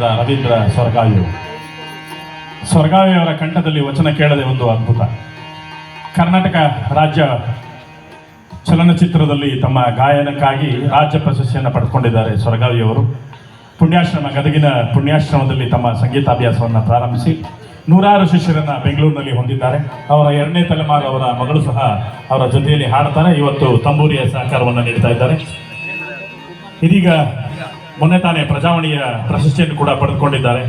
ರವೀಂದ್ರ ಸ್ವರ್ಗಾಯು. ಸ್ವರ್ಗಾವಿಯವರ ಕಂಠದಲ್ಲಿ ವಚನ ಕೇಳದೆ ಒಂದು ಅದ್ಭುತ. ಕರ್ನಾಟಕ ರಾಜ್ಯ ಚಲನಚಿತ್ರದಲ್ಲಿ ತಮ್ಮ ಗಾಯನಕ್ಕಾಗಿ ರಾಜ್ಯ ಪ್ರಶಸ್ತಿಯನ್ನು ಪಡೆದುಕೊಂಡಿದ್ದಾರೆ ಸ್ವರ್ಗಾವಿಯವರು ಪುಣ್ಯಾಶ್ರಮ, ಗದಗಿನ ಪುಣ್ಯಾಶ್ರಮದಲ್ಲಿ ತಮ್ಮ ಸಂಗೀತಾಭ್ಯಾಸವನ್ನು ಪ್ರಾರಂಭಿಸಿ ನೂರಾರು ಶಿಷ್ಯರನ್ನು ಬೆಂಗಳೂರಿನಲ್ಲಿ ಹೊಂದಿದ್ದಾರೆ. ಅವರ ಎರಡನೇ ತಲೆಮಾರು ಅವರ ಮಗಳು ಸಹ ಅವರ ಜೊತೆಯಲ್ಲಿ ಹಾಡ್ತಾರೆ. ಇವತ್ತು ತಂಬೂರಿಯ ಸಹಕಾರವನ್ನು ನೀಡ್ತಾ ಇದ್ದಾರೆ. ಇದೀಗ ಮೊನ್ನೆ ತಾನೇ ಪ್ರಜಾವಣಿಯ ಪ್ರಶಸ್ತಿಯನ್ನು ಕೂಡ ಪಡೆದುಕೊಂಡಿದ್ದಾರೆ.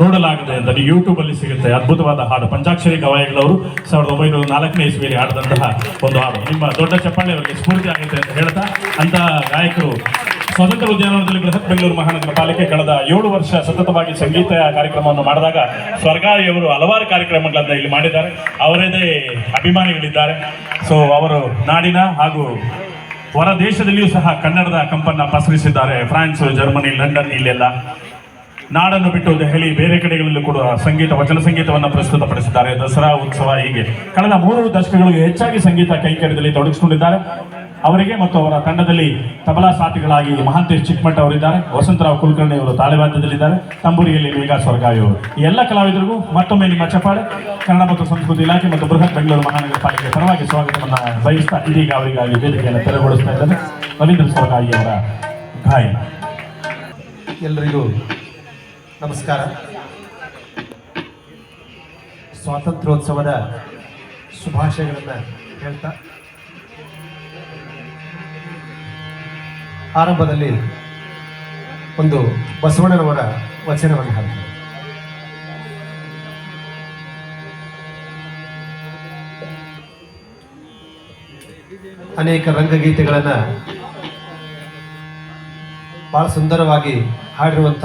ನೋಡಲಾಗದೆ ಅಂತ ಯೂಟ್ಯೂಬ್ ಅಲ್ಲಿ ಸಿಗುತ್ತೆ. ಅದ್ಭುತವಾದ ಹಾಡು. ಪಂಚಾಕ್ಷರಿ ಗವಾಯಿಗಳವರು ಸಾವಿರದ ಒಂಬೈನೂರ ನಾಲ್ಕನೇ ಇಸ್ವಿಯಲ್ಲಿ ಹಾಡಿದಂತಹ ಒಂದು ಹಾಡು. ನಿಮ್ಮ ದೊಡ್ಡ ಚಪ್ಪಾಳೆ ಅವರಿಗೆ ಸ್ಫೂರ್ತಿ ಆಗುತ್ತೆ ಅಂತ ಹೇಳ್ತಾ, ಅಂತ ಗಾಯಕರು ಸ್ವತಂತ್ರ ಉದ್ಯಾನವನದಲ್ಲಿ ಬೃಹತ್ ಬೆಂಗಳೂರು ಮಹಾನಗರ ಪಾಲಿಕೆ ಕಳೆದ ಏಳು ವರ್ಷ ಸತತವಾಗಿ ಸಂಗೀತ ಕಾರ್ಯಕ್ರಮವನ್ನು ಮಾಡಿದಾಗ ಸ್ವರ್ಗಾಯಿಯವರು ಹಲವಾರು ಕಾರ್ಯಕ್ರಮಗಳನ್ನು ಇಲ್ಲಿ ಮಾಡಿದ್ದಾರೆ. ಅವರದೇ ಅಭಿಮಾನಿಗಳಿದ್ದಾರೆ. ಸೊ ಅವರು ನಾಡಿನ ಹಾಗೂ ಹೊರ ದೇಶದಲ್ಲಿಯೂ ಸಹ ಕನ್ನಡದ ಕಂಪನ್ನ ಪಸರಿಸಿದ್ದಾರೆ. ಫ್ರಾನ್ಸ್, ಜರ್ಮನಿ, ಲಂಡನ್ ಇಲ್ಲೆಲ್ಲ ನಾಡನ್ನು ಬಿಟ್ಟು ದೆಹಲಿ, ಬೇರೆ ಕಡೆಗಳಲ್ಲೂ ಕೂಡ ಸಂಗೀತ, ವಚನ ಸಂಗೀತವನ್ನು ಪ್ರಸ್ತುತಪಡಿಸಿದ್ದಾರೆ. ದಸರಾ ಉತ್ಸವ ಹೀಗೆ. ಕಳೆದ ಮೂರು ದಶಕಗಳಿಗೆ ಹೆಚ್ಚಾಗಿ ಸಂಗೀತ ಕೈಕರ್ಯದಲ್ಲಿ ತೊಡಗಿಸಿಕೊಂಡಿದ್ದಾರೆ. ಅವರಿಗೆ ಮತ್ತು ಅವರ ತಂಡದಲ್ಲಿ ತಬಲಾ ಸಾಥಿಗಳಾಗಿ ಮಹಾಂತೇಶ್ ಚಿಕ್ಕಮಠ ಅವರಿದ್ದಾರೆ. ವಸಂತರಾವ್ ಕುಲಕರ್ಣಿ ಅವರು ತಾಳೆವಾದ್ಯದಲ್ಲಿದ್ದಾರೆ ತಂಬೂರಿಯಲ್ಲಿ ಮೇಘಾ ಸ್ವರ್ಗಾಯಿ ಅವರು. ಎಲ್ಲ ಕಲಾವಿದರಿಗೂ ಮತ್ತೊಮ್ಮೆ ನಿಮ್ಮ ಚಪ್ಪಾಳೆ. ಕನ್ನಡ ಮತ್ತು ಸಂಸ್ಕೃತಿ ಇಲಾಖೆ ಮತ್ತು ಬೃಹತ್ ಬೆಂಗಳೂರು ಮಹಾನಗರ ಪಾಲಿಕೆ ಪರವಾಗಿ ಸ್ವಾಗತವನ್ನು ಬಯಸ್ತಾ ಇದೀಗ ಅವರಿಗಾಗಿ ವೇದಿಕೆಯನ್ನು ತೆರವುಗೊಳಿಸ್ತಾ ಇದ್ದಾರೆ ರವೀಂದ್ರ ಸ್ವರ್ಗಾಯಿ ಅವರ ಗಾಯನ ಎಲ್ಲರಿಗೂ ನಮಸ್ಕಾರ. ಸ್ವಾತಂತ್ರ್ಯೋತ್ಸವದ ಶುಭಾಶಯಗಳನ್ನು ಹೇಳ್ತಾ ಆರಂಭದಲ್ಲಿ ಒಂದು ಬಸವಣ್ಣನವರ ವಚನವನ್ನು ಹಾಕಿದೆ ಅನೇಕ ರಂಗಗೀತೆಗಳನ್ನು ಬಹಳ ಸುಂದರವಾಗಿ ಹಾಡಿರುವಂಥ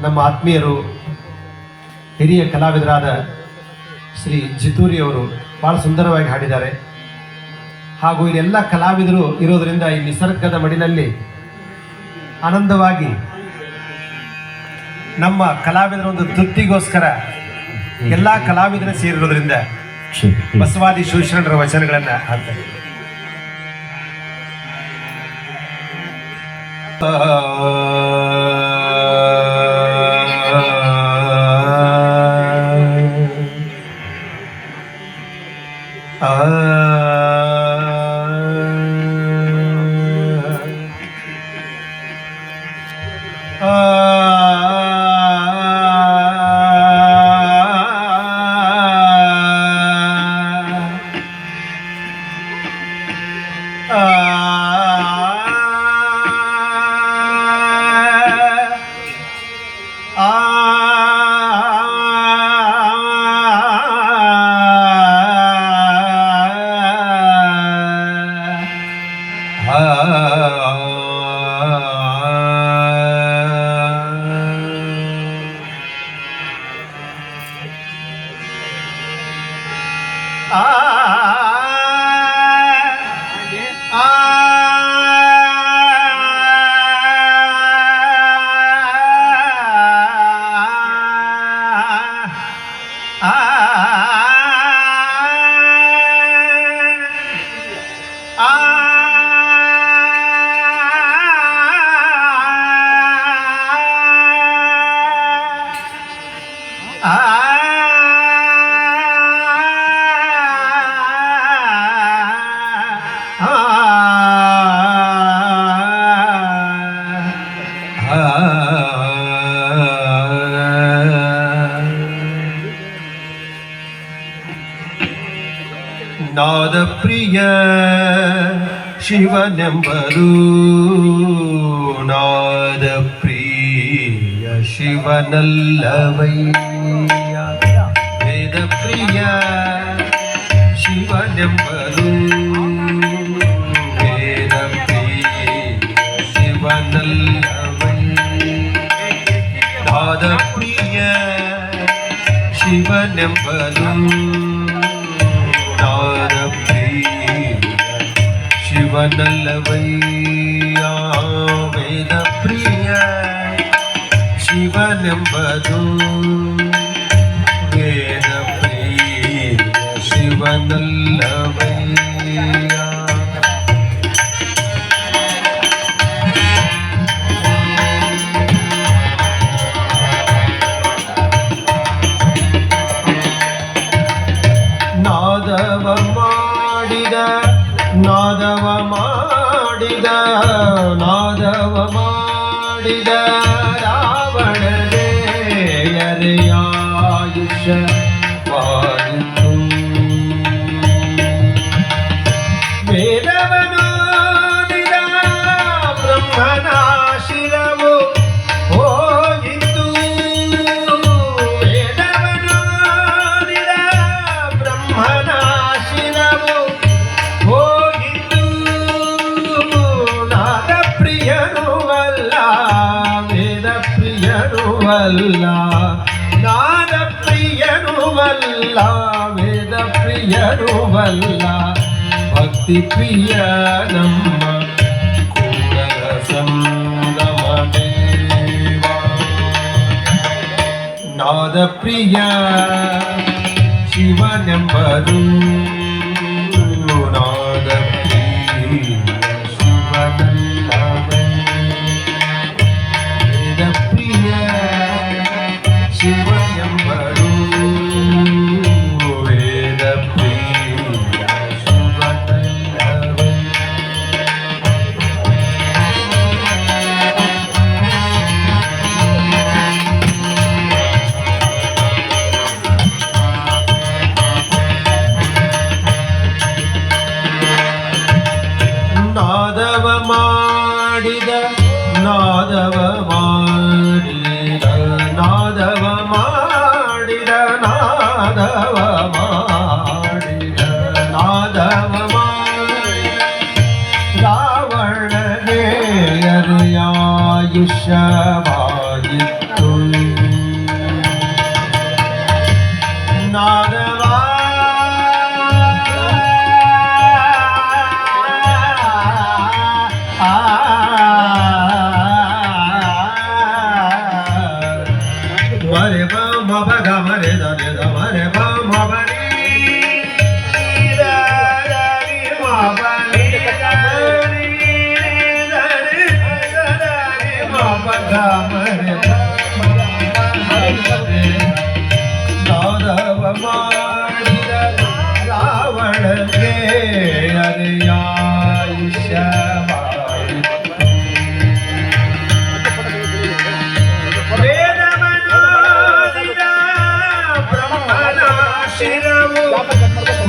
ನಮ್ಮ ಆತ್ಮೀಯರು, ಹಿರಿಯ ಕಲಾವಿದರಾದ ಶ್ರೀ ಜಿತೂರಿ ಅವರು ಬಹಳ ಸುಂದರವಾಗಿ ಹಾಡಿದ್ದಾರೆ. ಹಾಗೂ ಇಲ್ಲೆಲ್ಲ ಕಲಾವಿದರು ಇರೋದರಿಂದ ಈ ನಿಸರ್ಗದ ಮಡಿಲಲ್ಲಿ ಆನಂದವಾಗಿ ನಮ್ಮ ಕಲಾವಿದರ ಒಂದು ತೃಪ್ತಿಗೋಸ್ಕರ ಎಲ್ಲ ಕಲಾವಿದರ ಸೇರಿರೋದ್ರಿಂದ ಬಸವಾದಿ ಶಿವಶರಣರ ವಚನಗಳನ್ನ ಹಾಡ್ತಾರೆ. ಶಿವನೆಂಬರು ನಾದ ಪ್ರಿಯ ಶಿವನಲ್ಲವಯ್ಯ ವೇದ ಪ್ರಿಯ ಶಿವನೆಂಬರು ವೇದ ಪ್ರಿಯ ಶಿವನಲ್ಲವಯ್ಯ ನಾದ ಪ್ರಿಯ ಶಿವನೆಂಬರು ಶಿವನಲ್ಲವಯ್ಯ ವೇದ ಪ್ರಿಯ ಶಿವನೆಂಬದು ವೇದ ಪ್ರಿಯ ಶಿವನಲ್ಲವಯ್ಯ ಪ್ರಿಯನುವಲ್ಲ ನಾದ ಪ್ರಿಯನುವಲ್ಲ ವೇದ ಪ್ರಿಯನುವಲ್ಲ ಭಕ್ತಿ ಪ್ರಿಯ ನಮ್ಮ ನಾದ ಪ್ರಿಯ ಶಿವನೆಂಬರು ராம ராவணே அறியாயுஷவா ಶಿರವು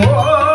ಓ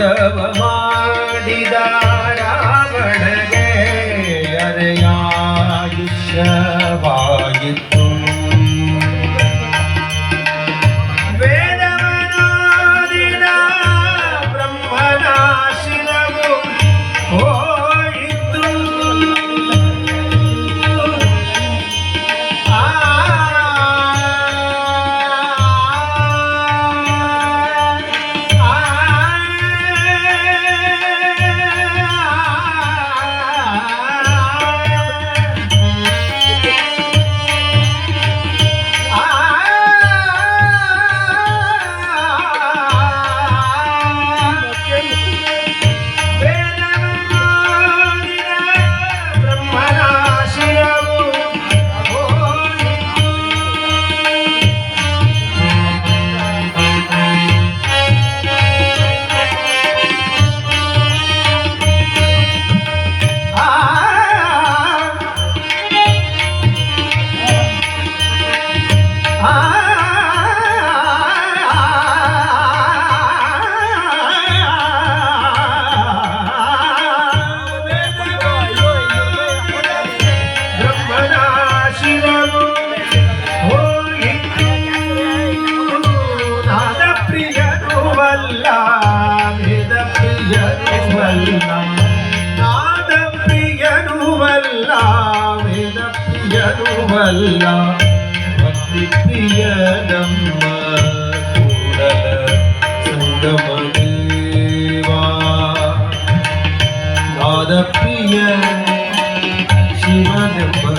ಮಾಧವ ಮಾಡಿದ எல்லாம் பக்தி பிரியதம்மா கூடல சங்கமதேவா நாத பிரிய சிவனம்மா